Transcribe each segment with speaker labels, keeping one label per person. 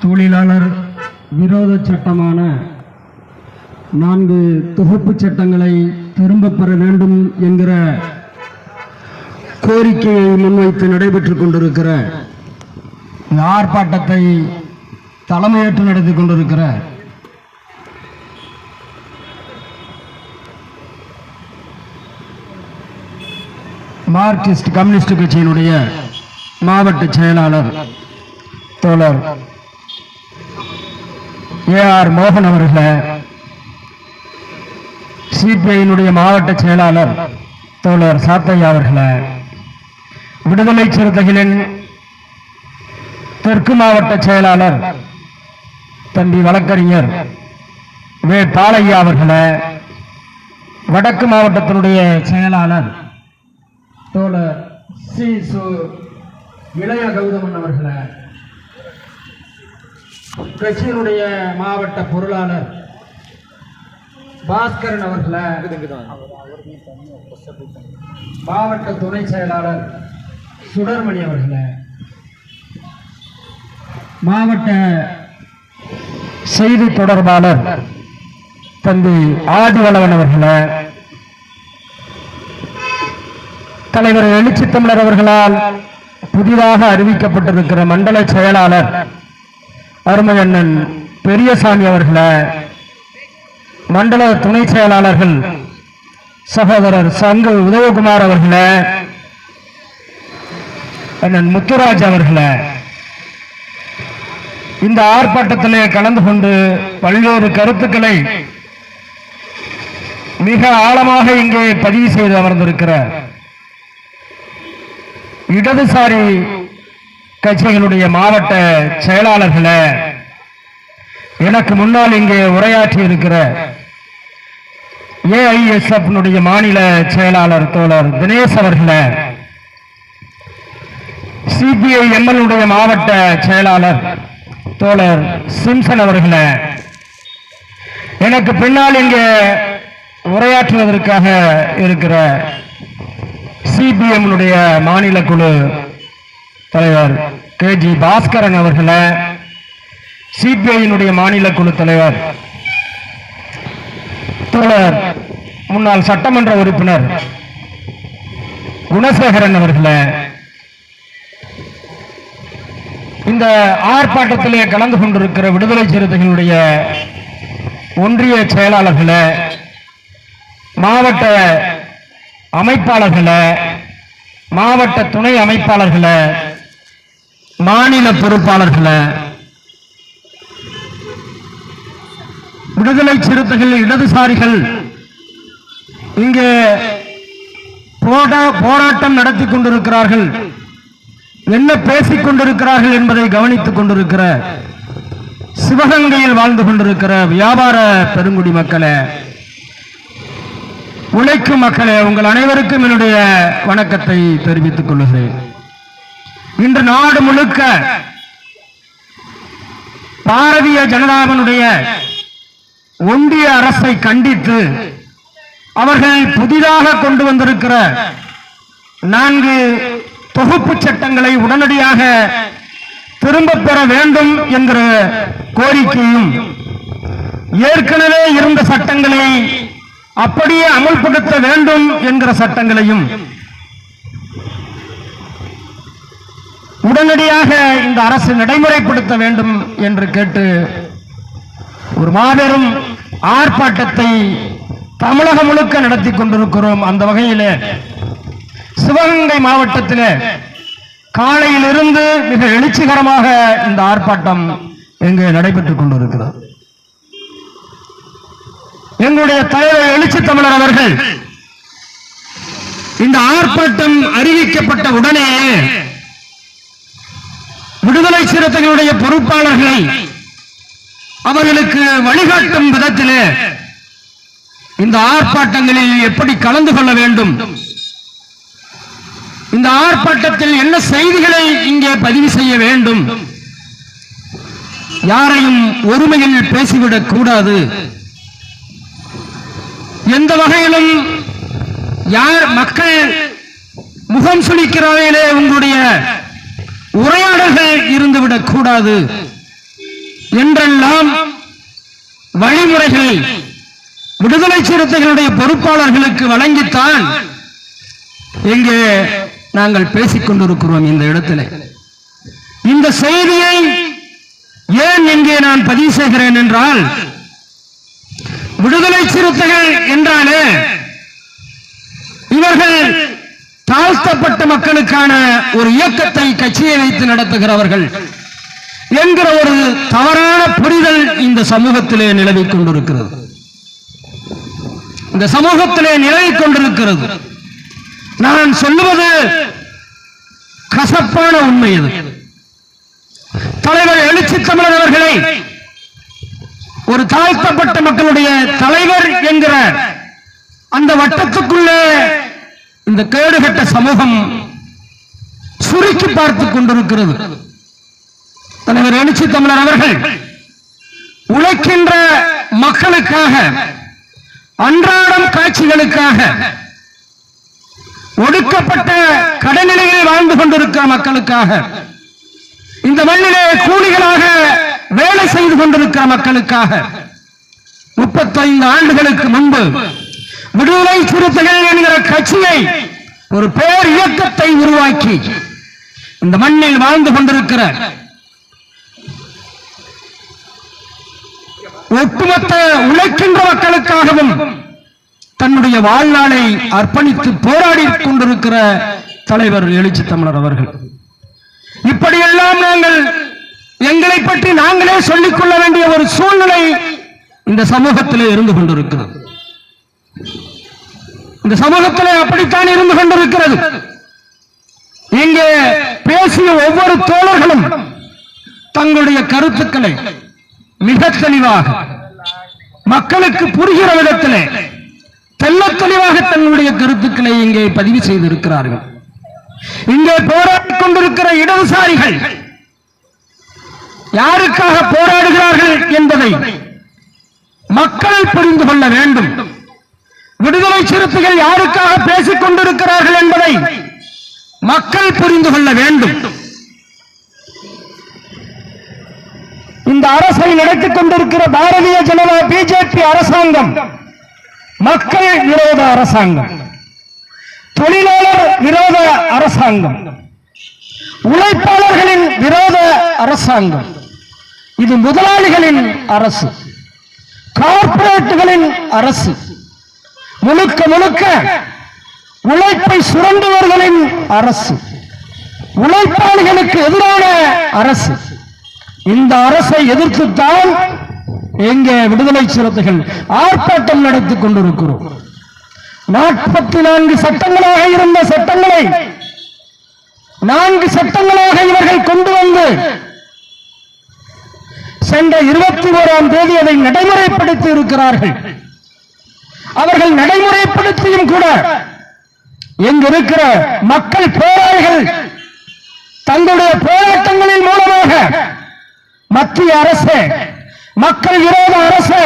Speaker 1: தொழிலாளர் விரோத சட்டமான நான்கு தொகுப்பு சட்டங்களை திரும்ப பெற வேண்டும் என்கிற கோரிக்கையை முன்வைத்து நடைபெற்றுக் கொண்டிருக்கிற ஆர்ப்பாட்டத்தை தலைமையேற்று நடத்தி கொண்டிருக்கிற மார்க்சிஸ்ட் கம்யூனிஸ்ட் கட்சியினுடைய மாவட்ட செயலாளர் தோழர் ஏ ஆர் மோகன் அவர்களை சிபிஐயினுடைய மாவட்ட செயலாளர் தோழர் சாத்தையா அவர்களை விடுதலை சிறுத்தைகளின் தெற்கு மாவட்ட செயலாளர் தம்பி வழக்கறிஞர் வே. பாலையா அவர்களை வடக்கு மாவட்டத்தினுடைய செயலாளர் தோழர் சி. சு. இளைய கௌதமன் அவர்களை கட்சியினுடைய மாவட்ட பொருளாளர் பாஸ்கரன் அவர்களை மாவட்ட துணை செயலாளர் சுடர்மணி அவர்களை மாவட்ட செய்தி தொடர்பாளர் தந்தை ஆதிவளவன் அவர்களை தலைவர் எழுச்சி தமிழர் அவர்களால் புதிதாக அறிவிக்கப்பட்டிருக்கிற மண்டல செயலாளர் அருமையண்ணன் பெரியசாமி அவர்களை மண்டல துணை செயலாளர்கள் சகோதரர் சங்கு உதயகுமார் அவர்களை அண்ணன் முத்துராஜ் அவர்களை இந்த ஆர்ப்பாட்டத்திலே கலந்து கொண்டு பல்வேறு கருத்துக்களை மிக ஆழமாக இங்கே பதிவு செய்து அமர்ந்திருக்கிறார். இடதுசாரி கட்சிகளுடைய மாவட்ட செயலாளர்களை எனக்கு முன்னால் இங்கே உரையாற்றி இருக்கிற ஏஐஎஸ்எஃப் மாநில செயலாளர் தோழர் தினேஷ் அவர்களை சிபிஐ எம்எல்னுடைய மாவட்ட செயலாளர் தோழர் சிம்சன் அவர்களை எனக்கு பின்னால் இங்கே உரையாற்றுவதற்காக இருக்கிற சிபிஎம் மாநில குழு தலைவர் கே ஜி பாஸ்கரன் அவர்களை சிபிஐயினுடைய மாநில குழு தலைவர் தோழர் முன்னாள் சட்டமன்ற உறுப்பினர் குணசேகரன் அவர்களை இந்த ஆர்ப்பாட்டத்திலே கலந்து கொண்டிருக்கிற விடுதலை சிறுத்தைகளுடைய ஒன்றிய செயலாளர்களை மாவட்ட அமைப்பாளர்களை மாவட்ட துணை அமைப்பாளர்களை மாநில பொறுப்பாளர்களை விடுதலை சிறுத்தைகள் இடதுசாரிகள் இங்கே போரா- போராட்டம் நடத்தி கொண்டிருக்கிறார்கள். என்ன பேசிக் கொண்டிருக்கிறார்கள் என்பதை கவனித்துக் கொண்டிருக்கிற சிவகங்கையில் வாழ்ந்து கொண்டிருக்கிற வியாபார பெருங்குடி மக்களை உழைக்கும் மக்களே உங்கள் அனைவருக்கும் என்னுடைய வணக்கத்தை தெரிவித்துக் கொள்கிறேன். இன்று நாடு முழுக்க பாரதிய ஜனதாவினுடைய ஒன்றிய அரசை கண்டித்து அவர்கள் புதிதாக கொண்டு வந்திருக்கிற நான்கு தொகுப்பு சட்டங்களை உடனடியாக திரும்ப பெற வேண்டும் என்கிற கோரிக்கையும் ஏற்கனவே இருந்த சட்டங்களை அப்படியே அமல்படுத்த வேண்டும் என்கிற சட்டங்களையும் உடனடியாக இந்த அரசு நடைமுறைப்படுத்த வேண்டும் என்று கேட்டு ஒரு மாபெரும் ஆர்ப்பாட்டத்தை தமிழகம் முழுக்க நடத்தி கொண்டிருக்கிறோம். அந்த வகையிலே சிவகங்கை மாவட்டத்திலே காலையிலிருந்து மிக எழுச்சிகரமாக இந்த ஆர்ப்பாட்டம் இங்கு நடைபெற்றுக் கொண்டிருக்கிறது. எங்களுடைய தலைவர் எழுச்சி தமிழர் அவர்கள் இந்த ஆர்ப்பாட்டம் அறிவிக்கப்பட்ட உடனே விடுதலை சிறுத்தைகளுடைய பொறுப்பாளர்களை அவர்களுக்கு வழிகாட்டும் விதத்திலே இந்த ஆர்ப்பாட்டங்களில் எப்படி கலந்து கொள்ள வேண்டும்? இந்த ஆர்ப்பாட்டத்தில் என்ன செய்திகளை இங்கே பதிவு செய்ய வேண்டும்? யாரையும் ஒருமையில் பேசிவிடக் கூடாது. எந்த வகையிலும் யார் மக்கள் முகம் சுளிக்கிற உங்களுடைய உரையாடல்கள் இருந்துவிடக் கூடாது. என்றெல்லாம் வழிமுறைகளை விடுதலை சிறுத்தைகளுடைய பொறுப்பாளர்களுக்கு வழங்கித்தான் இங்கே நாங்கள் பேசிக் கொண்டிருக்கிறோம் இந்த இடத்திலே. இந்த செய்தியை ஏன் இங்கே நான் பதிவு செய்கிறேன் என்றால் விடுதலை சிறுத்தைகள் என்றாலே இவர்கள் தாழ்த்தப்பட்ட மக்களுக்கான ஒரு இயக்கத்தை கட்சியை வைத்து நடத்துகிறவர்கள் என்கிற ஒரு தவறான புரிதல் இந்த சமூகத்திலே நிலவி கொண்டிருக்கிறது. இந்த சமூகத்திலே நிலவி கொண்டிருக்கிறது. நான் சொல்லுவது கசப்பான உண்மை இது. தலைவர் எழுச்சி தமிழர் அவர்களை ஒரு தாழ்த்தப்பட்ட மக்களுடைய தலைவர் என்கிற அந்த வட்டத்துக்குள்ளே இந்த கேடுகட்ட சமூகம் சுருக்கி பார்த்துக் கொண்டிருக்கிறது. தலைவர் எழுச்சி தமிழர் அவர்கள் உழைக்கின்ற மக்களுக்காக அன்றாடம் காட்சிகளுக்காக ஒடுக்கப்பட்ட கடநிலையில் வாழ்ந்து கொண்டிருக்கிற மக்களுக்காக இந்த மண்ணிலே கூலிகளாக வேலை செய்து கொண்டிருக்கிற மக்களுக்காக முப்பத்தைந்து ஆண்டுகளுக்கு முன்பு விடுதலை சிறுத்தைகள் என்கிற கட்சியை ஒரு பேர் இயக்கத்தை உருவாக்கி இந்த மண்ணில் வாழ்ந்து கொண்டிருக்கிற ஒட்டுமொத்த உழைக்கின்ற மக்களுக்காகவும் தன்னுடைய வாழ்நாளை அர்ப்பணித்து போராடி கொண்டிருக்கிற தலைவர் எழுச்சி தமிழர் அவர்கள். இப்படியெல்லாம் நாங்கள் எங்களை பற்றி நாங்களே சொல்லிக் கொள்ள வேண்டிய ஒரு சூழ்நிலை இந்த சமூகத்திலே இருந்து கொண்டிருக்கிறது. இந்த சமூகத்தில் அப்படித்தான் இருந்து கொண்டிருக்கிறது. இங்கே பேசிய ஒவ்வொரு தோழர்களும் தங்களுடைய கருத்துக்களை மிக தெளிவாக மக்களுக்கு புரிகிற விதத்திலே தெல்ல தெளிவாக தங்களுடைய கருத்துக்களை இங்கே பதிவு செய்திருக்கிறார்கள். இங்கே போராடிக் கொண்டிருக்கிற இடதுசாரிகள் யாருக்காக போராடுகிறார்கள் என்பதை மக்கள் புரிந்து கொள்ள வேண்டும். விடுதலை சிறுத்தைகள் யாருக்காக பேசிக் கொண்டிருக்கிறார்கள் என்பதை மக்கள் புரிந்து கொள்ள வேண்டும். இந்த அரசை நடத்திக் கொண்டிருக்கிற பாரதிய ஜனதா பிஜேபி அரசாங்கம் மக்கள் விரோத அரசாங்கம். தொழிலாளர் விரோத அரசாங்கம். உழைப்பாளர்களின் விரோத அரசாங்கம். இது முதலாளிகளின் அரசு. கார்பரேட்டுகளின் அரசு. முழுக்க முழுக்க உழைப்பை சுரண்டுவர்களின் அரசு. உழைப்பாளிகளுக்கு எதிரான அரசு. இந்த அரசை எதிர்த்துத்தான் எங்கே விடுதலை சிறுத்தைகள் ஆர்ப்பாட்டம் நடத்திக் கொண்டிருக்கிறோம். நாற்பத்தி நான்கு சட்டங்களாக இருந்த சட்டங்களை நான்கு சட்டங்களாக இவர்கள் கொண்டு வந்து சென்ற இருபத்தி ஓராம் தேதி அதை நடைமுறைப்படுத்தி இருக்கிறார்கள். அவர்கள் நடைமுறைப்படுத்தியும் கூட இங்கிருக்கிற மக்கள் போராளிகள் தங்களுடைய போராட்டங்களின் மூலமாக மத்திய அரசு மக்கள் விரோத அரசு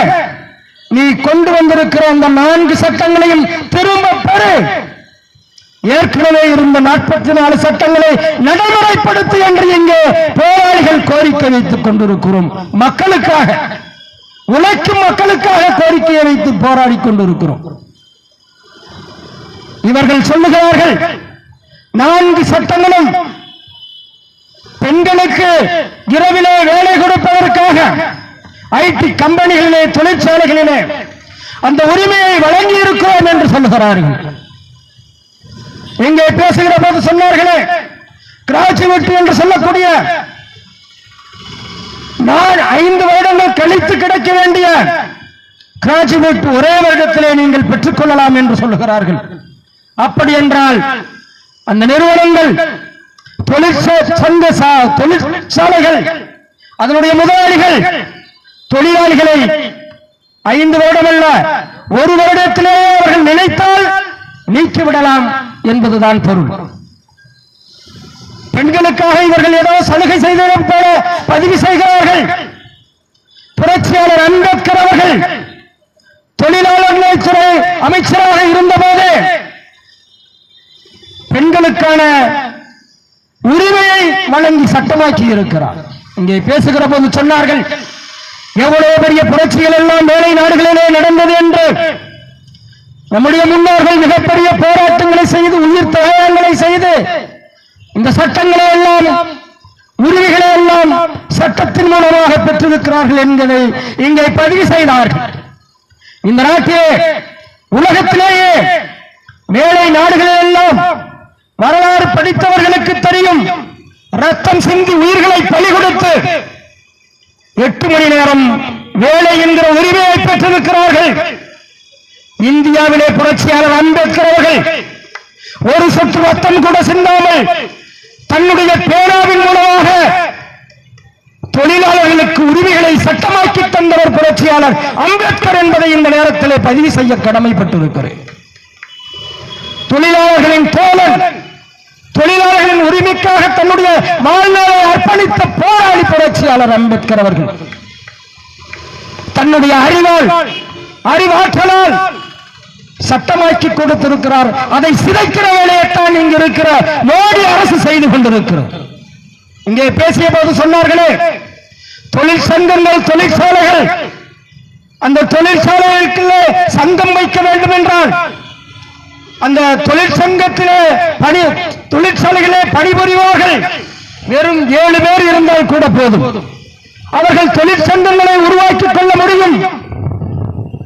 Speaker 1: நீ கொண்டு வந்திருக்கிற அந்த நான்கு சட்டங்களையும் திரும்ப பெறு. ஏற்கனவே இருந்த நாற்பத்தி நாலு சட்டங்களை நடைமுறைப்படுத்து என்று இங்கே போராளிகள் கோரிக்கை வைத்துக் கொண்டிருக்கிறோம். மக்களுக்காக உழைக்கும் மக்களுக்காக கோரிக்கையை வைத்து போராடி கொண்டிருக்கிறோம். இவர்கள் சொல்லுகிறார்கள் நான்கு சட்டங்களும் பெண்களுக்கு இரவிலே வேலை கொடுப்பதற்காக ஐடி கம்பெனிகளிலே தொழிற்சாலைகளிலே அந்த உரிமையை வழங்கி இருக்கிறோம் என்று சொல்லுகிறார்கள். இங்கே பேசுகிற போது சொன்னார்களே கிராஜுவேட் என்று சொல்லக்கூடிய நான் ஐந்து வருடங்கள் கழித்து கிடைக்க வேண்டிய கிராஜுவேட் ஒரே வருடத்திலே நீங்கள் பெற்றுக் கொள்ளலாம் என்று சொல்லுகிறார்கள். அப்படி என்றால் அந்த நிறுவனங்கள் தொழிற்ச- தொழிற்சாலைகள் அதனுடைய முதலாளிகள் தொழிலாளிகளை ஐந்து வருடம் அல்ல ஒரு வருடத்திலே அவர்கள் நினைத்தால் நீக்கிவிடலாம். என்பதுதான் பொருள். பெண்களுக்காக இவர்கள் ஏதோ சலுகை செய்ததைப் போல பதிவு செய்கிறார்கள். புரட்சியாளர் அம்பேத்கர் அவர்கள் தொழிலாளர் நலத்துறை அமைச்சராக இருந்தபோது பெண்களுக்கான உரிமையை வழங்கி சட்டமாக்கி இருக்கிறார். இங்கே பேசுகிற போது சொன்னார்கள் எவ்வளவு பெரிய புரட்சிகள் எல்லாம் வேலை நாடுகளிலே நடந்தது என்று நம்முடைய முன்னோர்கள் மிகப்பெரிய போராட்டங்களை செய்து உயிர் தியாகங்களை செய்து இந்த சட்டங்களை எல்லாம் உரிமைகளை எல்லாம் சட்டத்தின் மூலமாக பெற்றிருக்கிறார்கள் என்பதை இங்கே பதிவு செய்தார்கள். இந்த நாட்டிலே உலகத்திலேயே வேலை நாடுகளில் எல்லாம் வரலாறு படித்தவர்களுக்கு தெரியும். ரத்தம் சிந்தி உயிர்களை பலி கொடுத்து எட்டு மணி நேரம் வேலை என்கிற உரிமையை பெற்றிருக்கிறார்கள். இந்தியாவிலே புரட்சியாளர் அம்பேத்கர் அவர்கள் ஒரு சொத்து ரத்தம் கூட சிந்தாமல் தன்னுடைய பேனாவின் மூலமாக தொழிலாளர்களுக்கு உரிமைகளை சட்டமாக்கி தந்தவர் புரட்சியாளர் அம்பேத்கர் என்பதை இந்த நேரத்தில் பதிவு செய்ய கடமைப்பட்டிருக்கிறேன். தொழிலாளர்களின் தோழன் தொழிலாளர்களின் உரிமைக்காக தன்னுடைய வாழ்நாளை அர்ப்பணித்த போராளி புரட்சியாளர் அம்பேத்கர் அவர்கள். தன்னுடைய அறிவால் அறிவாற்றலால் சட்டமாக்கி கொடுத்திருக்கிறார். அதை சிதைக்கிற வேலையைத்தான் இங்கு இருக்கிற மோடி அரசு செய்து கொண்டிருக்கிறது. இங்கே பேசிய போது சொன்னார்களே தொழிற்சங்கங்கள் தொழிற்சாலைகள் அந்த தொழிற்சாலைகளுக்குள்ளே சங்கம் வைக்க வேண்டும் என்றால் அந்த தொழிற்சங்கத்திலே பணி தொழிற்சாலைகளே பணிபுரிவார்கள் வெறும் ஏழு பேர் இருந்தால் கூட போதும். அவர்கள் தொழிற்சங்கங்களை உருவாக்கிக் கொள்ள முடியும்.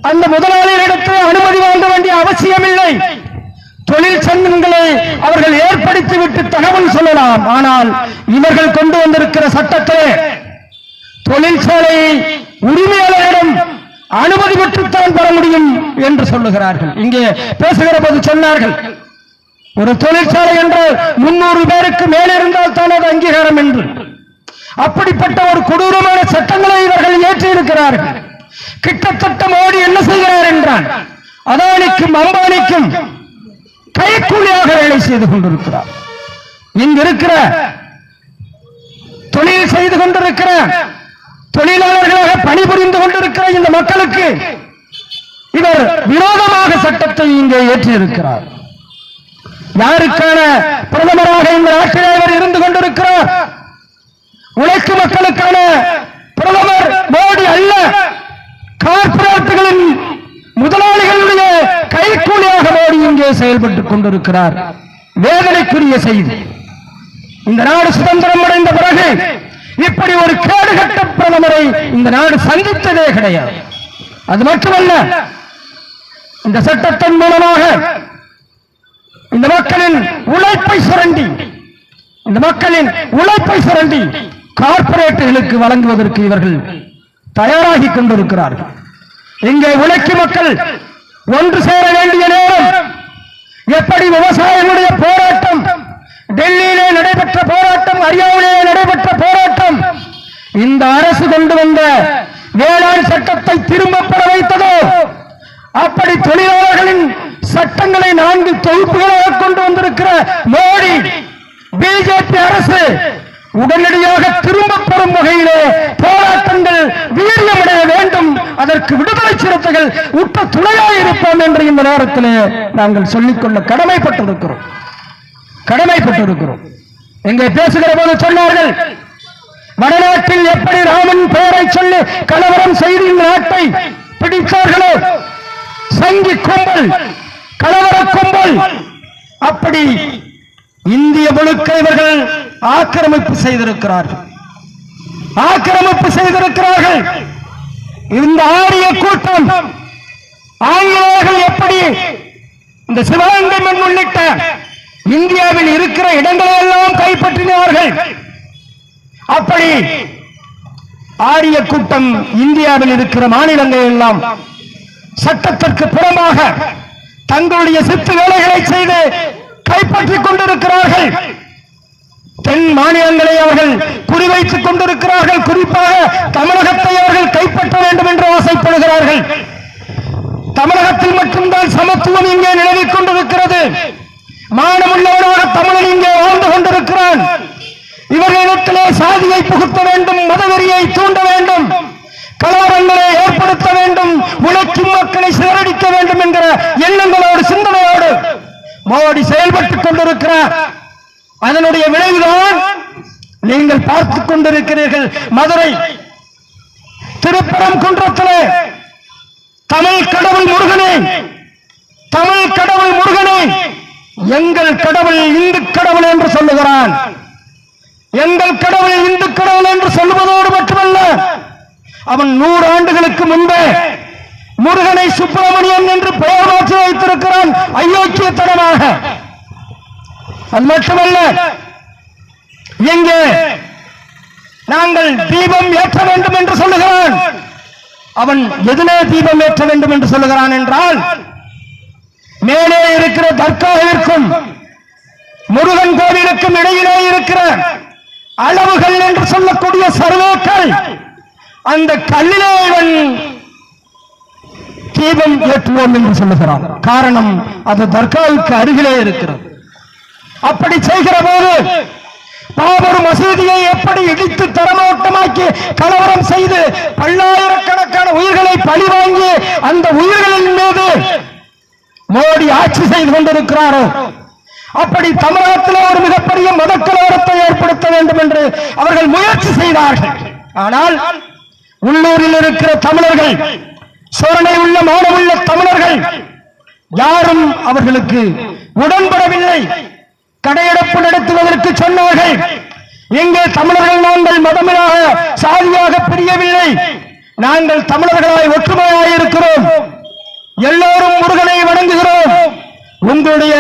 Speaker 1: அந்த முதலாளியிடத்து அனுமதி வாங்க வேண்டிய அவசியமில்லை. தொழிற்சங்கங்களை அவர்கள் ஏற்படுத்திவிட்டு தகவல் சொல்லலாம். ஆனால் இவர்கள் கொண்டு வந்திருக்கிற சட்டத்திலே தொழிற்சாலை உரிமையாளரிடம் அனுமதி பெற்றுத்தான் பெற முடியும் என்று சொல்லுகிறார்கள். இங்கே பேசுகிற போது சொன்னார்கள் ஒரு தொழிற்சாலை என்றால் முன்னூறு பேருக்கு மேலே இருந்தால் தான் அது அங்கீகாரம் என்று. அப்படிப்பட்ட ஒரு கொடூரமான சட்டங்களை இவர்கள் ஏற்றியிருக்கிறார்கள். கிட்டத்தட்ட மோடி என்ன செய்கிறார் என்றால் அதானிக்கும் அம்பானிக்கும் கைக்கூலியாக வேலை செய்து கொண்டிருக்கிறார். இங்கு இருக்கிற தொழில் செய்து கொண்டிருக்கிற தொழிலாளர்களாக பணிபுரிந்து கொண்டிருக்கிற இந்த மக்களுக்கு இவர் விரோதமாக சட்டத்தை இங்கே ஏற்றியிருக்கிறார். யாருக்கான பிரதமராக இந்த நாட்டில் இவர் இருந்து கொண்டிருக்கிறார்? உழைக்கும் மக்களுக்கான பிரதமர் மோடி அல்ல. அவர்களின் முதலாளிகளுடைய கைக்கூலியாக மோடி இங்கே செயல்பட்டுக் கொண்டிருக்கிறார். வேதனைக்குரிய செய்தி. இந்த நாடு சுதந்திரம் அடைந்த பிறகு இப்படி ஒரு கேடுகட்ட பிரதமரை இந்த நாடு சந்தித்ததே கிடையாது. அது மட்டுமல்ல இந்த சட்டத்தின் மூலமாக இந்த மக்களின் உழைப்பை சுரண்டி இந்த மக்களின் உழைப்பை சுரண்டி கார்பரேட்டுகளுக்கு வழங்குவதற்கு இவர்கள் தயாராகி கொண்டிருக்கிறார்கள். இங்கே உழைக்கும் மக்கள் ஒன்று சேர வேண்டிய நேரம். எப்படி விவசாயிகளுடைய போராட்டம்? டெல்லியிலே நடைபெற்ற போராட்டம் ஹரியானாவிலே நடைபெற்ற போராட்டம். இந்த அரசு கொண்டு வந்த வேளாண் சட்டத்தை திரும்ப பெற வைத்ததோ? அப்படி தொழிலாளர்களின் சட்டங்களை நான்கு தொகுப்புகளாக கொண்டு வந்திருக்கிற மோடி பிஜேபி அரசு உடனடியாக திரும்ப பெறும் வகையிலே போராட்டம் வீரியமடைய வேண்டும் அதற்கு விடுதலை சிறுத்தைகள் உற்ற துணையாக இருப்போம் என்று இந்த நேரத்தில் நாங்கள் சொல்லிக்கொள்ள கடமைப்பட்டிருக்கிறோம். கடமைப்பட்டிருக்கிறோம். எங்கே பேசுகிற போது சொன்னார்கள் வடநாட்டில் எப்படி ராமன் பெயரை சொல்லி கலவரம் செய்து இந்த நாட்டை பிடித்தார்களோ? சங்கி கும்பல் கலவர கும்பல். அப்படி இந்திய முழுக்க இவர்கள் ஆக்கிரமிப்பு செய்திருக்கிறார்கள். ஆக்கிரமிப்பு செய்திருக்கிறார்கள். இந்த ஆரிய கூட்டம் ஆங்கிலேயர்கள் எப்படி இந்த சிவகங்கை மண் உள்ளிட்ட இந்தியாவில் இருக்கிற இடங்களை எல்லாம் கைப்பற்றினார்கள்? அப்படி ஆரிய கூட்டம் இந்தியாவில் இருக்கிற மாநிலங்கள் எல்லாம் சட்டத்திற்கு புறமாக தங்களுடைய சித்து வேலைகளை செய்து கைப்பற்றிக் கொண்டிருக்கிறார்கள். தென் மாநிலங்களை அவர்கள் குறிவைத்துக் கொண்டிருக்கிறார்கள். குறிப்பாக தமிழகத்தை அவர்கள் கைப்பற்ற வேண்டும் என்று ஆசைப்படுகிறார்கள். தமிழகத்தில் மட்டும்தான் சமத்துவம் இங்கே நிலவிக் கொண்டிருக்கிறது. மானமுள்ளவனாக தமிழன் இங்கே வாழ்ந்து கொண்டிருக்கிறான். இவர்களிடத்திலே சாதியை புகுத்த வேண்டும் மதவெறியை தூண்ட வேண்டும் கலவரங்களை ஏற்படுத்த வேண்டும் உழைக்கும் மக்களை சிதறடிக்க வேண்டும் என்கிற எண்ணங்களோடு சிந்தனையோடு மோடி செயல்பட்டுக் கொண்டிருக்கிறார். அதனுடைய விளைவுதான் நீங்கள் பார்த்துக் கொண்டிருக்கிறீர்கள். மதுரை திருப்பரம் குன்றத்திலே தமிழ் கடவுள் முருகனே தமிழ் கடவுள் முருகனே எங்கள் கடவுள் இந்து கடவுள் என்று சொல்லுகிறான். எங்கள் கடவுள் இந்து கடவுள் என்று சொல்லுவதோடு மட்டுமல்ல அவன் நூறு ஆண்டுகளுக்கு முன்பே முருகனை சுப்பிரமணியன் என்று பெயர் மாற்றி வைத்திருக்கிறான். அயோக்கியத்தனமாக. அது மட்டுமல்ல இங்கே நாங்கள் தீபம் ஏற்ற வேண்டும் என்று சொல்லுகிறான். அவன் எதிலே தீபம் ஏற்ற வேண்டும் என்று சொல்லுகிறான் என்றால் மேலே இருக்கிற தர்காவிற்கும் முருகன் கோவிலுக்கும் இடையிலே இருக்கிற அளவுகள் என்று சொல்லக்கூடிய சர்வேக்கள் அந்த கல்லிலே இவன் தீபம் ஏற்றுவோம் என்று சொல்லுகிறான். காரணம் அது தர்காவுக்கு அருகிலே இருக்கிறது. அப்படி செய்கிற போது பாபர் மசூதியை எப்படி இடித்து தரமோட்டமாக்கி கலவரம் செய்து பல்லாயிரக்கணக்கான உயிர்களை பழி வாங்கி அந்த உயிர்களின் மீது மோடி ஆட்சி செய்து கொண்டிருக்கிறாரோ? அப்படி தமிழகத்தில் ஒரு மிகப்பெரிய மதக்கலவரத்தை ஏற்படுத்த வேண்டும் என்று அவர்கள் முயற்சி செய்தார்கள். ஆனால் உள்ளூரில் இருக்கிற தமிழர்கள் சோரணை உள்ள மானமுள்ள தமிழர்கள் யாரும் அவர்களுக்கு உடன்படவில்லை. கடையெடுப்பு நடத்துவதற்கு சொன்னார்கள். எங்கே தமிழர்கள் நாங்கள் மதமிலாக சாதியாக பிரியவில்லை. நாங்கள் தமிழர்களாய் ஒற்றுமையாக இருக்கிறோம். எல்லோரும் முருகனை வணங்குகிறோம். உங்களுடைய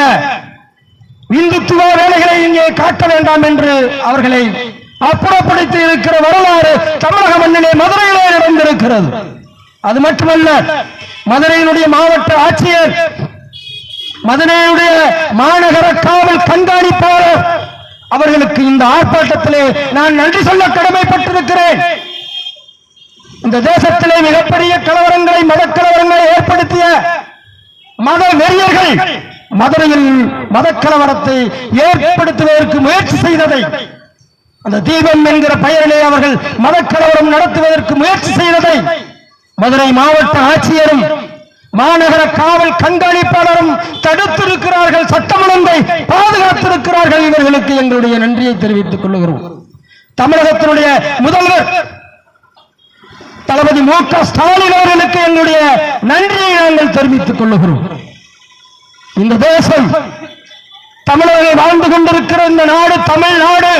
Speaker 1: இந்துத்துவ வேலைகளை இங்கே காட்ட வேண்டாம் என்று அவர்களை அப்புறப்படுத்தி இருக்கிற வரலாறு தமிழக மண்ணிலே மதுரையிலே நடந்திருக்கிறது. அது மட்டுமல்ல மதுரையினுடைய மாவட்ட ஆட்சியர் மதுரையுடைய மாநகர காவல் அவர்களுக்கு இந்த ஆர்ப்பாட்டத்திலே நான் நன்றி சொல்ல கடமைப்பட்டிருக்கிறேன். இந்த தேசத்திலே மிகப்பெரிய கலவரங்களை மதக்கலவரங்களை ஏற்படுத்திய மத வெறியர்கள் மதுரையில் மதக்கலவரத்தை ஏற்படுத்துவதற்கு முயற்சி செய்ததை அந்த தீபம் என்கிற பெயரிலே அவர்கள் மதக்கலவரம் நடத்துவதற்கு முயற்சி செய்ததை மதுரை மாவட்ட ஆட்சியரும் மாநகர காவல் கண்காணிப்பாளரும் தடுத்திருக்கிறார்கள் சட்டமன்றத்தை பாதுகாத்திருக்கிறார்கள் இவர்களுக்கு எங்களுடைய நன்றியை தெரிவித்துக் கொள்கிறோம் தமிழகத்தினுடைய முதல்வர் தளபதி மு க ஸ்டாலின் அவர்களுக்கு எங்களுடைய நன்றியை நாங்கள் தெரிவித்துக் கொள்ளுகிறோம். இந்த தேசம் தமிழர்கள் வாழ்ந்து கொண்டிருக்கிற இந்த நாடு தமிழ்நாடு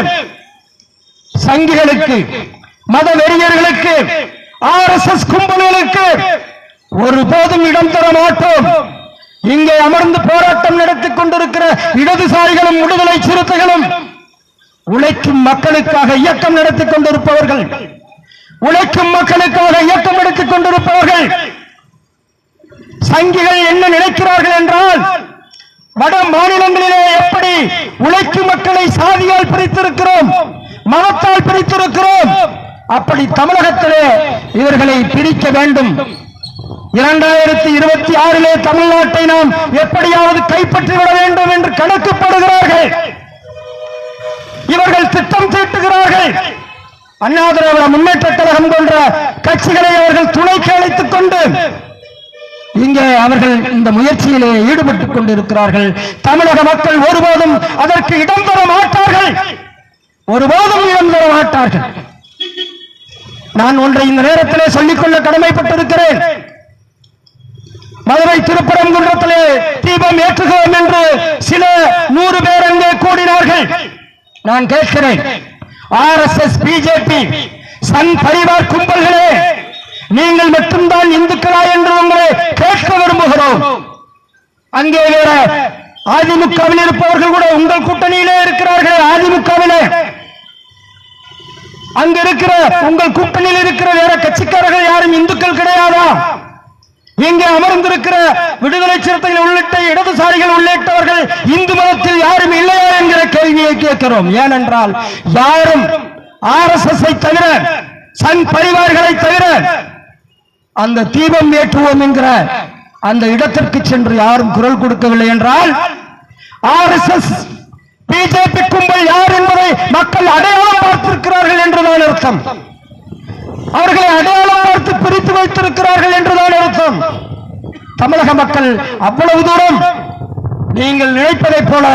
Speaker 1: சங்கிகளுக்கு மத வெறியர்களுக்கு ஆர் எஸ் எஸ் கும்பல்களுக்கு ஒருபோதும் இடம் தர மாட்டோம். இங்கே அமர்ந்து போராட்டம் நடத்திக் கொண்டிருக்கிற இடதுசாரிகளும் விடுதலை சிறுத்தைகளும் உழைக்கும் மக்களுக்காக இயக்கம் நடத்திக் கொண்டிருப்பவர்கள் உழைக்கும் மக்களுக்காக இயக்கம் எடுத்துக் கொண்டிருப்பவர்கள் சங்கிகள் என்ன நினைக்கிறார்கள் என்றால் வட மாநிலங்களிலே எப்படி உழைக்கும் மக்களை சாதியால் பிரித்திருக்கிறோம் மதத்தால் பிரித்திருக்கிறோம் அப்படி தமிழகத்திலே இவர்களை பிரிக்க வேண்டும். இரண்டாயிரத்தி இருபத்தி ஆறிலே தமிழ்நாட்டை நாம் எப்படியாவது கைப்பற்றிவிட வேண்டும் என்று கணக்குப்படுகிறார்கள். இவர்கள் திட்டம் தீட்டுகிறார்கள். அண்ணா திராவிட முன்னேற்ற கழகம் போன்ற கட்சிகளை அவர்கள் துணைக்கு அழைத்துக் கொண்டு இங்கே அவர்கள் இந்த முயற்சியிலே ஈடுபட்டுக் கொண்டிருக்கிறார்கள். தமிழக மக்கள் ஒருபோதும் அதற்கு இடம் தர மாட்டார்கள். ஒருபோதும் இடம் தர மாட்டார்கள். நான் ஒன்றை இந்த நேரத்திலே சொல்லிக்கொள்ள கடமைப்பட்டிருக்கிறேன். மதுரை திருப்பரங்குன்றத்திலே தீபம் ஏற்றுகிறோம் என்று சில நூறு பேர் அங்கே கூடினார்கள். நான் கேட்கிறேன் R S S BJP Sangh Parivar கும்பல்களே நீங்கள் மட்டும்தான் இந்துக்களா என்று உங்களை கேட்க விரும்புகிறோம். அங்கே வேற அதிமுகவில் இருப்பவர்கள் கூட உங்கள் கூட்டணியிலே இருக்கிறார்கள் அதிமுகவிலே. அங்க இருக்கிற உங்கள் கூட்டணியில் இருக்கிற வேற கட்சிக்காரர்கள் யாரும் இந்துக்கள் கிடையாதா? இங்கே அமர்ந்திருக்கிற விடுதலை சிறுத்தைகள் உள்ளிட்ட இடதுசாரிகள் உள்ளிட்டவர்கள் இந்து மதத்தில் யாரும் இல்லையா என்கிற கேள்வியை கேட்கிறோம். ஏனென்றால் யாரும் ஆர் எஸ் எஸ் தவிர சன் பரிவார்களை தவிர அந்த தீபம் ஏற்றுவோம் என்கிற அந்த இடத்திற்கு சென்று யாரும் குரல் கொடுக்கவில்லை என்றால் ஆர் எஸ் எஸ் பிஜேபி கும்பல் யார் என்பதை மக்கள் அடையாளம் பார்த்திருக்கிறார்கள் என்றுதான் அர்த்தம். அவர்களை அடையாளம் பார்த்து பிரித்து வைத்திருக்கிறார்கள் என்றுதான் அர்த்தம் தமிழக மக்கள் அவ்வளவு தூரம் நீங்கள் நினைப்பதை போல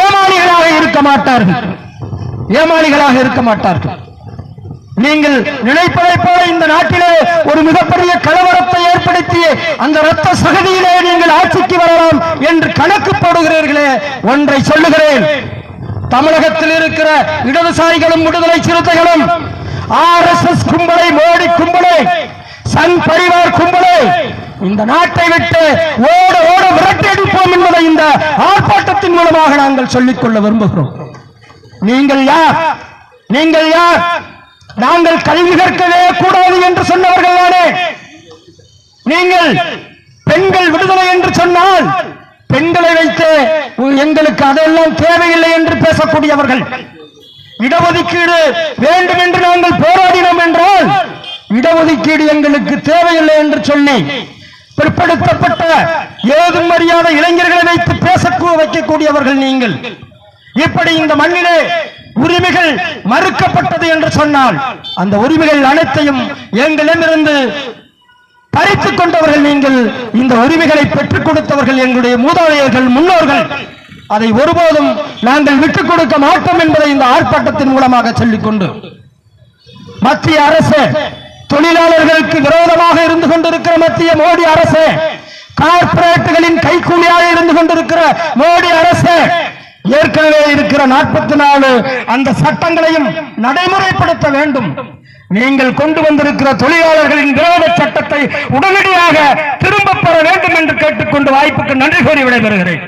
Speaker 1: ஏமாளிகளாக இருக்க மாட்டார்கள். ஏமாளிகளாக இருக்க மாட்டார்கள். நீங்கள் நினைப்பதை போல இந்த நாட்டிலே ஒரு மிகப்பெரிய கலவரத்தை ஏற்படுத்தி அந்த ரத்த சகதியிலே நீங்கள் ஆட்சிக்கு வரலாம் என்று கணக்கு போடுகிறீர்களே ஒன்றை சொல்லுகிறேன். தமிழகத்தில் இருக்கிற இடதுசாரிகளும் விடுதலை சிறுத்தைகளும் ஆர் எஸ் எஸ் கும்பலை மோடி கும்பலை சன் பரிவார் கும்பலை. இந்த நாட்டை விட்டு ஓட ஓட விரட்டடிப்போம் என்பதை இந்த ஆர்ப்பாட்டத்தின் மூலமாக நாங்கள் சொல்லிக் கொள்ள விரும்புகிறோம். நீங்கள் யார்? நீங்கள் யார்? நாங்கள் கல்வி கற்கவே கூடாது என்று சொன்னவர்கள் தானே. நீங்கள் பெண்கள் விடுதலை என்று சொன்னால் பெண்களை வைத்து எங்களுக்கு அதெல்லாம் தேவையில்லை என்று பேசக்கூடியவர்கள் இடஒதுக்கீடு வேண்டும் என்று நாங்கள் போராடினோம் என்றால் இடஒதுக்கீடு எங்களுக்கு தேவையில்லை என்று சொல்லி பிற்படுத்தப்பட்ட ஏதும் அறியாத இளைஞர்களை வைத்து பேச வைக்கக்கூடியவர்கள் நீங்கள். இப்படி இந்த மண்ணிலே உரிமைகள் மறுக்கப்பட்டது என்று சொன்னால் அந்த உரிமைகள் அனைத்தையும் எங்களிடமிருந்து பறித்துக் கொண்டவர்கள் நீங்கள் இந்த உரிமைகளை பெற்றுக் கொடுத்தவர்கள் எங்களுடைய மூதாதையர்கள் முன்னோர்கள். அதை ஒருபோதும் நாங்கள் விட்டுக் கொடுக்க மாட்டோம் என்பதை இந்த ஆர்ப்பாட்டத்தின் மூலமாக சொல்லிக்கொண்டு மத்திய அரசு தொழிலாளர்களுக்கு விரோதமாக இருந்து கொண்டிருக்கிற மத்திய மோடி அரசு கார்பரேட்டுகளின் கைக்கூலியாக இருந்து கொண்டிருக்கிற மோடி அரசு ஏற்கனவே இருக்கிற நாற்பத்தி நாலு அந்த சட்டங்களையும் நடைமுறைப்படுத்த வேண்டும். நீங்கள் கொண்டு வந்திருக்கிற தொழிலாளர்களின் விரோத சட்டத்தை உடனடியாக திரும்ப பெற வேண்டும் என்று கேட்டுக்கொண்டு வாய்ப்புக்கு நன்றி கூறி விடைபெறுகிறேன்.